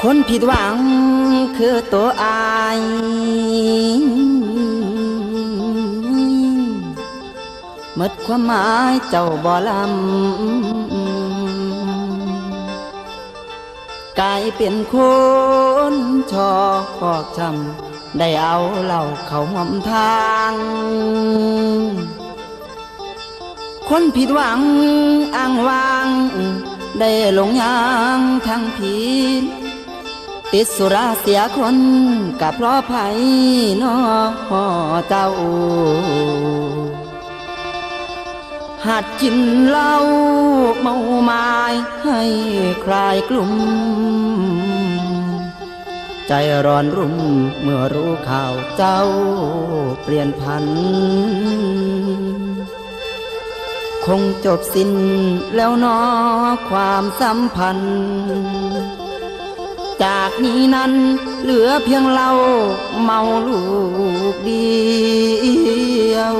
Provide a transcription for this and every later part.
คนผิดหวังคือตัวอายมดความหมายเจ้าบ่ลำกลายเป็นคนชอพอกช้ำได้เอาเหล่าเขาหอมทาง คนผิดหวังอ้างวาง ได้หลงยางทางผิด ติดสุราเสียคนกับเพราะไผนอเจ้า หัดกินเหล้าเมาไม้ให้คลายกลุ่ม ใจร้อนรุ่มเมื่อรู้ข่าวเจ้าเปลี่ยนพัน คงจบสิ้นแล้วนอความสัมพันธ์ จากนี้นั้น เหลือเพียงเราเมาลูกเดียว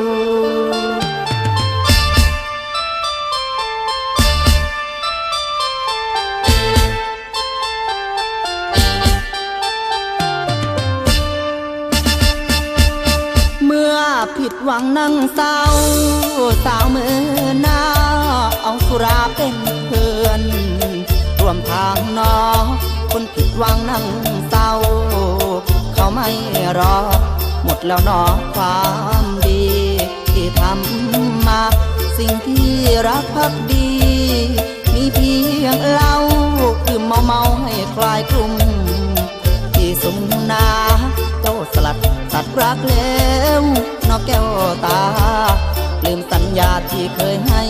เมื่อผิดหวังนั่งเศร้า สาวมือหน้า เอาสุราเป็นเพื่อนร่วมทางนอ คนผิดหวังนั่งเศร้า เขาไม่รอ หมดแล้วนอความดี ที่ทำมา สิ่งที่รักพักดี มีเพียงเหล้าดื่มเมาเมาให้คลายกลุ่ม ที่สุมนาเจ้าสลัดสัตว์รักแล้วนอกแก้วตา ลืมสัญญาที่เคยให้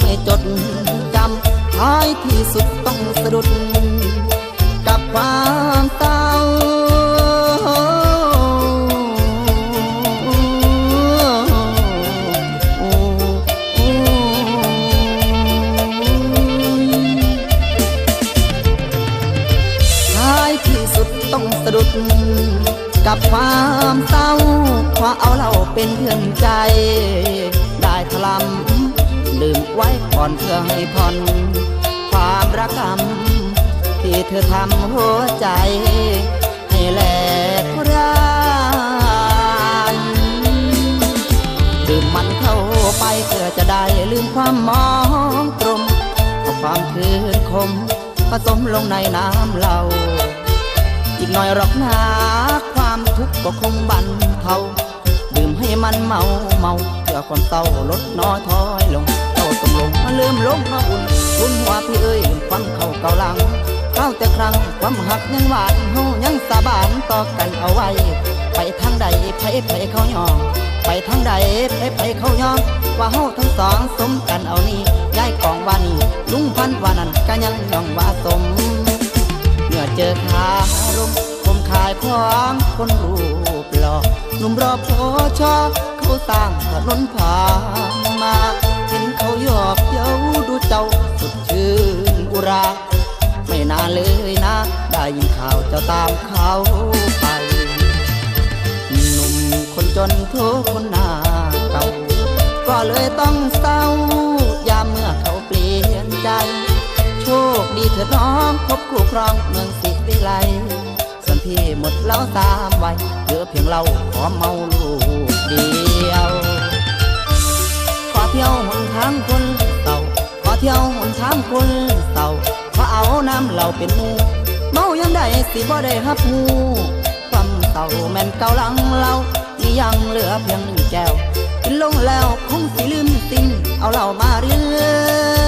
ไม่จดจำท้ายที่สุดต้องสะดุด ความเศร้าท้ายที่สุดต้องสะดุด กับความเศร้าเพราเอาเราเป็นเพื่อนใจ ได้ทลำลืมไว้ก่อนเพื่อให้ผ่อน ความรักกรรม ที่เธอทำหัวใจ ให้แหลกรานดื่มมันเข้าไปเพื่อจะได้ลืมความมองตรงเอาความคืนคมผสมลงในน้ำเหล้าอีกหน่อยหรอกนะความทุกข์ก็คงบันเทาดื่มให้มันเมาเมาเพื่อความเศร้าลดน้อยถอยลงเจ้าต้องลงมาลืมลงมาอุ่นคุณหัวพี่เอ้ยลืมฟังเขาเกาลัง ครั้ง ความหักยังหวานเฮายังสาบานต่อกันเอาไว้ ไปทางใดไผไผเขายอมไปทางใดไผไผเขายอมว่าเฮาทั้งสองสมกันเอานี่ย้ายกองว่านี่ลุงพันว่านั่นก็ยังยองว่าสมเมื่อเจอขารมคมขายของคนรูปหล่อหนุ่มรอพอชอเขาสร้างถนนผ่านมาเห็นเขายอก จ้าตามเขาไปหนุ่มคนจนทุกคนหน้าเก่าก็เลยต้องเศร้ายามเมื่อเขาเปลี่ยนใจ โชคดีเถิดน้องพบคู่ครองเมืองสิวิไลส่วนพี่หมดแล้วตามไว้เหลือเพียงเราขอเมาลูกเดียว ขอเที่ยวหนทางคนเต่าขอเที่ยวหนทางคนเต่าขอเอาน้ำเหล่าเป็นมู ยังได้สิบ่ได้ฮับหมูความเต่าแม่นเก่าลังเรานี่ยังเหลือเพียงหนึ่งแก้วกินลงแล้วคงสิลืมสิ่งเอาเหล่ามาเรื่อย